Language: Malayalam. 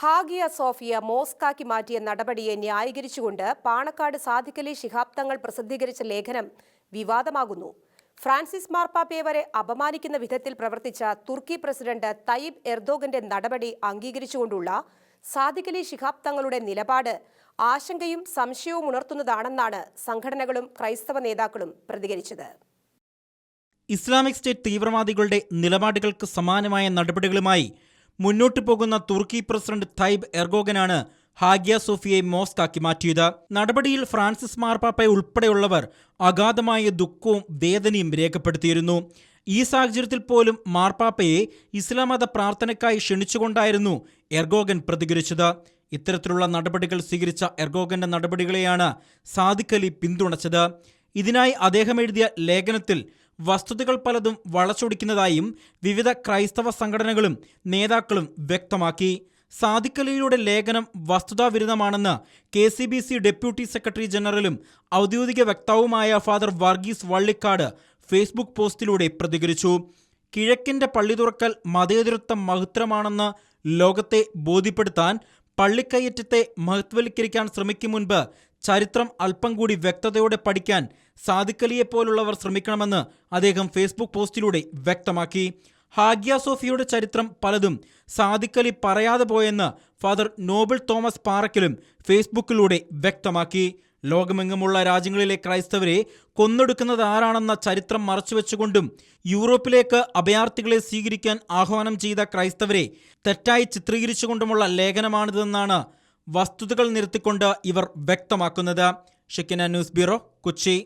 ഹാഗിയ സോഫിയ മോസ്കാക്കി മാറ്റിയ നടപടിയെ ന്യായീകരിച്ചുകൊണ്ട് പാണക്കാട് സാധിക്കലി ശിഹാബ് തങ്ങൾ പ്രസിദ്ധീകരിച്ച ലേഖനം വിവാദമാകുന്നു. ഫ്രാൻസിസ് മാർപ്പാപ്പയെ വരെ അപമാനിക്കുന്ന വിധത്തിൽ പ്രവർത്തിച്ച തുർക്കി പ്രസിഡന്റ് തയ്യിബ് എർദോഗന്റെ നടപടി അംഗീകരിച്ചുകൊണ്ടുള്ള സാദിഖലി ശിഹാബ് തങ്ങളുടെ നിലപാട് ആശങ്കയും സംശയവും ഉണർത്തുന്നതാണെന്നാണ് സംഘടനകളും ക്രൈസ്തവ നേതാക്കളും പ്രതികരിച്ചത്. ഇസ്ലാമിക് സ്റ്റേറ്റ് തീവ്രവാദികളുടെ നിലപാടുകൾക്ക് സമാനമായ നടപടികളുമായി മുന്നോട്ടു പോകുന്ന തുർക്കി പ്രസിഡന്റ് തൈബ് എർഗോഗനാണ് ഹാഗിയ സോഫിയെ മോസ്കാക്കി മാറ്റിയത്. നടപടിയിൽ ഫ്രാൻസിസ് മാർപ്പാപ്പ ഉൾപ്പെടെയുള്ളവർ അഗാധമായ ദുഃഖവും വേദനയും രേഖപ്പെടുത്തിയിരുന്നു. ഈ സാഹചര്യത്തിൽ പോലും മാർപ്പാപ്പയെ ഇസ്ലാം മത പ്രാർത്ഥനയ്ക്കായി ക്ഷണിച്ചുകൊണ്ടായിരുന്നു എർഗോഗൻ പ്രതികരിച്ചത്. ഇത്തരത്തിലുള്ള നടപടികൾ സ്വീകരിച്ച എർഗോഗന്റെ നടപടികളെയാണ് സാദിഖലി പിന്തുണച്ചത്. ഇതിനായി അദ്ദേഹം എഴുതിയ ലേഖനത്തിൽ വസ്തുതകൾ പലതും വളച്ചൊടിക്കുന്നതായും വിവിധ ക്രൈസ്തവ സംഘടനകളും നേതാക്കളും വ്യക്തമാക്കി. സാധിക്കലയിലൂടെ ലേഖനം വസ്തുതാവിരുദ്ധമാണെന്ന് K C B C deputy secretary ജനറലും ഔദ്യോഗിക വക്താവുമായ ഫാദർ വർഗീസ് വള്ളിക്കാട് ഫേസ്ബുക്ക് പോസ്റ്റിലൂടെ പ്രതികരിച്ചു. കിഴക്കിന്റെ പള്ളി തുറക്കൽ മതേതരത്വം മഹത്തരമാണെന്ന് ലോകത്തെ ബോധ്യപ്പെടുത്താൻ പള്ളിക്കയറ്റത്തെ മഹത്വൽക്കരിക്കാൻ ശ്രമിക്കും മുൻപ് ചരിത്രം അല്പം കൂടി വ്യക്തതയോടെ പഠിക്കാൻ സാദിക്കലിയെപ്പോലുള്ളവർ പോലുള്ളവർ ശ്രമിക്കണമെന്ന് അദ്ദേഹം ഫേസ്ബുക്ക് പോസ്റ്റിലൂടെ വ്യക്തമാക്കി. ഹാഗ്യ സോഫിയുടെ ചരിത്രം പലതും സാദിക്കലി പറയാതെ പോയെന്ന് ഫാദർ നോബിൾ തോമസ് പാറക്കലും ഫേസ്ബുക്കിലൂടെ വ്യക്തമാക്കി. ലോകമെങ്ങുമുള്ള രാജ്യങ്ങളിലെ ക്രൈസ്തവരെ കൊന്നൊടുക്കുന്നത് ആരാണെന്ന ചരിത്രം മറച്ചുവെച്ചുകൊണ്ടും യൂറോപ്പിലേക്ക് അഭയാർത്ഥികളെ സ്വീകരിക്കാൻ ആഹ്വാനം ചെയ്ത ക്രൈസ്തവരെ തെറ്റായി ചിത്രീകരിച്ചുകൊണ്ടുമുള്ള ലേഖനമാണിതെന്നാണ് വസ്തുതകൾ നിരത്തിക്കൊണ്ട് ഇവർ വ്യക്തമാക്കുന്നത്. ഷിക്കന ന്യൂസ് ബ്യൂറോ കൊച്ചി.